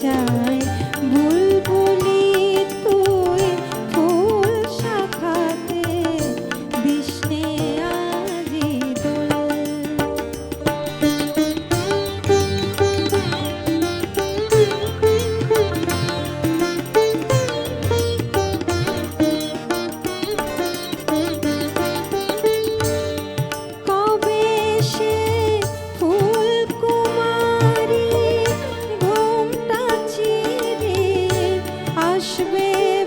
চায় You.